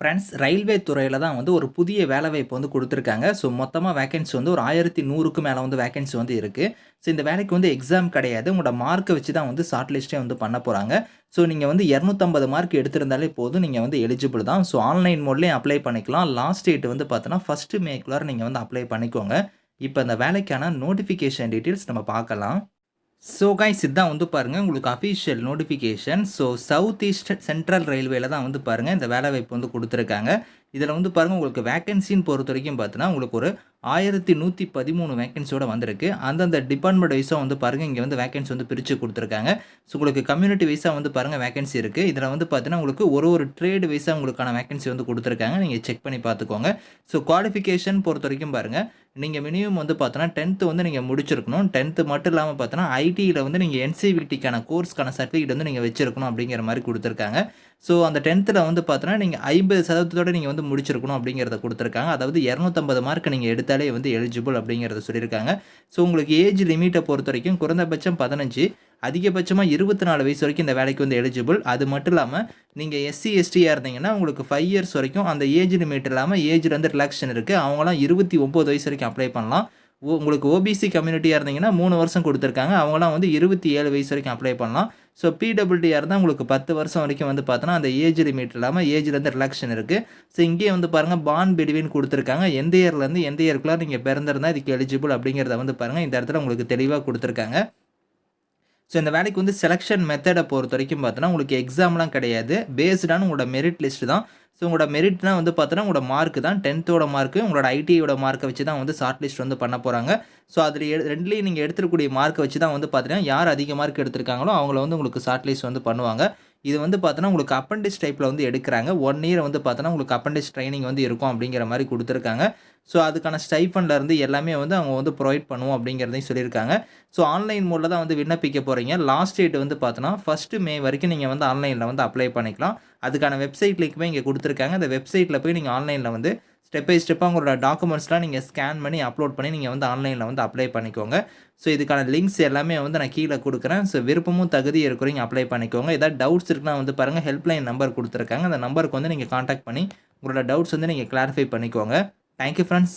Friends railway துறையில் தான் வந்து ஒரு புதிய வேலைவாய்ப்பு வந்து கொடுத்துருக்காங்க. ஸோ மொத்தமாக வேகன்சி வந்து ஒரு ஆயிரத்தி நூறுக்கு மேலே வந்து வேகன்சி வந்து இருக்குது ஸோ இந்த வேலைக்கு வந்து எக்ஸாம் கிடையாது. உங்களோட மார்க்கை வச்சு தான் வந்து ஷார்ட் லிஸ்ட்டே வந்து பண்ண போகிறாங்க ஸோ நீங்கள் வந்து இரநூத்தம்பது மார்க் எடுத்திருந்தாலே போதும். நீங்கள் வந்து எலிஜிபிள் தான். ஸோ ஆன்லைன் மோட்லேயும் அப்ளை பண்ணிக்கலாம். லாஸ்ட் டேட் வந்து பார்த்தோன்னா ஃபஸ்ட்டு மேக்குள்ளார நீங்கள் வந்து அப்ளை பண்ணிக்கோங்க. இப்போ அந்த வேலைக்கான நோட்டிஃபிகேஷன் டீட்டெயில்ஸ் நம்ம பார்க்கலாம். ஸோ கைஸ் இதுதான் வந்து பாருங்கள் உங்களுக்கு official notification so south east central ரயில்வேல தான் வந்து பாருங்கள் இந்த வேலை வாய்ப்பு வந்து கொடுத்துருக்காங்க. இதில் வந்து பாருங்கள் உங்களுக்கு வேக்கன்சின்னு பொறுத்த வரைக்கும் பார்த்தீங்கன்னா உங்களுக்கு ஒரு ஆயிரத்தி நூற்றி பதிமூணு வேக்கன்சியோட வந்திருக்கு. அந்தந்த டிபார்ட்மெண்ட் வைஸாக வந்து பாருங்கள் இங்கே வந்து வேக்கன்சி வந்து பிரித்து கொடுத்துருக்காங்க. ஸோ உங்களுக்கு கம்யூனிட்டி வைஸாக வந்து பாருங்கள் வேகன்சி இருக்குது இதில் வந்து பார்த்தீங்கன்னா உங்களுக்கு ஒரு ஒரு ட்ரேடு வைஸாக உங்களுக்கான வேக்கன்சி வந்து கொடுத்துருக்காங்க. நீங்கள் செக் பண்ணி பார்த்துக்கோங்க. ஸோ குவாலிஃபிகேஷன் பொறுத்த வரைக்கும் பாருங்கள் நீங்கள் மினிமம் வந்து பார்த்தோன்னா டென்த்து வந்து நீங்கள் முடிச்சிருக்கணும். டென்த்து மட்டும் இல்லாமல் பார்த்தோன்னா ஐடியில் வந்து நீங்கள் என்சிவிடிக்கான கோர்ஸ்க்கான சர்டிஃபிகேட் வந்து நீங்கள் வச்சிருக்கணும் அப்படிங்கிற மாதிரி கொடுத்துருக்காங்க. ஸோ அந்த டென்த்தில் வந்து பார்த்தோன்னா நீங்கள் ஐம்பது சதவீதத்தோடு நீங்கள் வந்து முடிச்சிருக்கணும் அப்படிங்கிறத கொடுத்துருக்காங்க. அதாவது இரநூத்தம்பது மார்க் நீங்கள் எடுத்தாலே வந்து எலிஜிபிள் அப்படிங்கிறத சொல்லியிருக்காங்க. ஸோ உங்களுக்கு ஏஜ் லிமிட்டை பொறுத்த வரைக்கும் குறைந்தபட்சம் பதினஞ்சு. அதிகபட்சமாக இருபத்தி நாலு வயசு வரைக்கும் இந்த வேலைக்கு வந்து எலிஜிபிள் அது மட்டும் இல்லாமல் நீங்கள் எஸ்சி எஸ்டியாக இருந்தீங்கன்னா உங்களுக்கு ஃபைவ் இயர்ஸ் வரைக்கும் அந்த ஏஜ் லிமிட் இல்லாமல் ஏஜில் வந்து ரிலாக்ஷன் இருக்குது அவங்களாம் இருபத்தி ஒம்பது வயசு வரைக்கும் அப்ளை பண்ணலாம். ஓ உங்களுக்கு ஓபிசி கம்யூனிட்டியாக இருந்தீங்கன்னா மூணு வருஷம் கொடுத்துருக்காங்க. அவங்களாம் வந்து இருபத்தி ஏழு வயசு வரைக்கும் அப்ளை பண்ணலாம். ஸோ பிடபிள்டியாக இருந்தால் உங்களுக்கு பத்து வருஷம் வரைக்கும் வந்து பார்த்தோன்னா அந்த ஏஜ் லிமிட் இல்லாமல் ஏஜ்லேருந்து ரிலாக்ஷன் இருக்குது ஸோ இங்கேயே வந்து பாருங்கள் பான் பிடிவின்னு கொடுத்துருக்காங்க. எந்த இயர்லேருந்து எந்த இயர்க்குள்ளே நீங்கள் பிறந்திருந்தால் இதுக்கு எலிஜிபிள் அப்படிங்கிறத வந்து பாருங்கள் இந்த இடத்துல உங்களுக்கு தெளிவாக கொடுத்துருக்காங்க. ஸோ இந்த வேலைக்கு வந்து செலெக்ஷன் மெத்தடை பொறுத்த வரைக்கும் பார்த்தோன்னா உங்களுக்கு எக்ஸாம்லாம் கிடையாது. பேஸ்டான உங்களோட மெரிட் லிஸ்ட் தான். ஸோ உங்களோட மெரிட்னா வந்து பார்த்தோன்னா உங்களோட மார்க் தான். டென்த்தோட மார்க்கு உங்களோட ஐடியோட மார்க்கை வச்சு தான் வந்து ஷார்ட் லிஸ்ட் வந்து பண்ண போகிறாங்க ஸோ அதில் எ ரெண்டுலேயும் நீங்கள் எடுத்துக்கூடிய மார்க்கை வச்சு தான் வந்து பார்த்தீங்கன்னா யார் அதிக மார்க் எடுத்திருக்காங்களோ அவங்கள வந்து உங்களுக்கு ஷார்ட் லிஸ்ட் வந்து பண்ணுவாங்க. இது வந்து பார்த்தோன்னா உங்களுக்கு அப்பண்டிஸ் டைப்பில் வந்து எடுக்கிறாங்க. ஒன் இயர் வந்து பார்த்தோன்னா உங்களுக்கு அப்பண்டிஸ் ட்ரைனிங் வந்து இருக்கும் அப்படிங்கிற மாதிரி கொடுத்துருக்காங்க. ஸோ அதுக்கான ஸ்டைஃபண்டில் இருந்து எல்லாமே வந்து அவங்க வந்து ப்ரொவைட் பண்ணுவோம் அப்படிங்கிறதையும் சொல்லியிருக்காங்க. ஸோ ஆன்லைன் மோடில் தான் வந்து விண்ணப்பிக்க போகிறீங்க லாஸ்ட் டேட் வந்து பார்த்தோன்னா ஃபஸ்ட்டு மே வரைக்கும் நீங்கள் வந்து ஆன்லைனில் வந்து அப்ளை பண்ணிக்கலாம். அதுக்கான வெப்சைட் லிங்க்குமே இங்கே கொடுத்துருக்காங்க. அந்த வெப்சைட்டில் போய் நீங்கள் ஆன்லைனில் வந்து ஸ்டெப் பை ஸ்டெப்பாக உங்களோட டாக்குமெண்ட்ஸ்லாம் நீங்கள் ஸ்கேன் பண்ணி அப்லோட் பண்ணி நீங்கள் வந்து ஆன்லைனில் வந்து அப்ளை பண்ணிக்கோங்க. ஸோ இதுக்கான லிங்க்ஸ் எல்லாமே வந்து நான் கீழே கொடுக்குறேன். ஸோ விருப்பமும் தகுதி இருக்கிறீங்க அப்ளை பண்ணிக்கோங்க. ஏதாவது டவுட்ஸ் இருக்குன்னா வந்து பாருங்கள் ஹெல்ப்லைன் நம்பர் கொடுத்துருக்காங்க. அந்த நம்பருக்கு வந்து நீங்கள் காண்டாக்ட் பண்ணி உங்களோட டவுட்ஸ் வந்து நீங்கள் கிளாரிஃபை பண்ணிக்கோங்க. Thank you friends